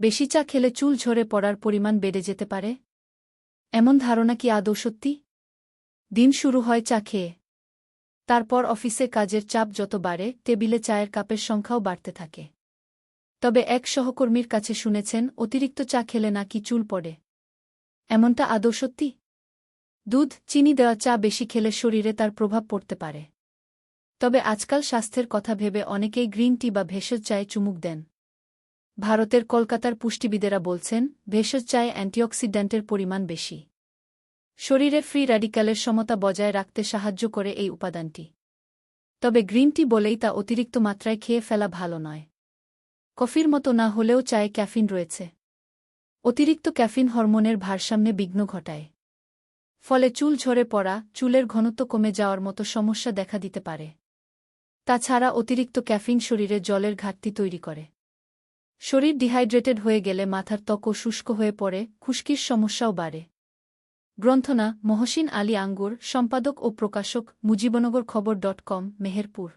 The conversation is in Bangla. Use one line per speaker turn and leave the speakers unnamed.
বেশি চা খেলে চুল ঝরে পড়ার পরিমাণ বেড়ে যেতে পারে? এমন ধারণা কি আদৌ সত্যি? দিন শুরু হয় চা খেয়ে। তারপর অফিসে কাজের চাপ যত বাড়ে, টেবিলে চায়ের কাপের সংখ্যাও বাড়তে থাকে। তবে এক সহকর্মীর কাছে শুনেছেন, অতিরিক্ত চা খেলে নাকি চুল পড়ে। এমনটা আদৌ সত্যি? দুধ, চিনি দেওয়া চা বেশি খেলে শরীরে তার প্রভাব পড়তে পারে। তবে আজকাল স্বাস্থ্যের কথা ভেবে অনেকেই গ্রিন টি বা ভেষজ চায়ে চুমুক দেন। ভারতের কলকাতার পুষ্টিবিদেরা বলছেন, ভেষজ চায়ে অ্যান্টিঅক্সিডেন্টের পরিমাণ বেশি। শরীরে ফ্রি র্যাডিক্যালের সমতা বজায় রাখতে সাহায্য করে এই উপাদানটি। তবে গ্রিন টি বলেই তা অতিরিক্ত মাত্রায় খেয়ে ফেলা ভালো নয়। কফির মতো না হলেও চায়ে ক্যাফিন রয়েছে। অতিরিক্ত ক্যাফিন হরমোনের ভারসাম্যে বিঘ্ন ঘটায়। ফলে চুল ঝরে পড়া, চুলের ঘনত্ব কমে যাওয়ার মতো সমস্যা দেখা দিতে পারে। তাছাড়া অতিরিক্ত ক্যাফিন শরীরে জলের ঘাটতি তৈরি করে। শরীর ডিহাইড্রেটেড হয়ে গেলে মাথার ত্বকও শুষ্ক হয়ে পড়ে, খুশকির সমস্যাও বাড়ে। গ্রন্থনা, মহসিন আলী আঙ্গুর, সম্পাদক ও প্রকাশক, মুজিবনগর খবর ডট কম, মেহেরপুর।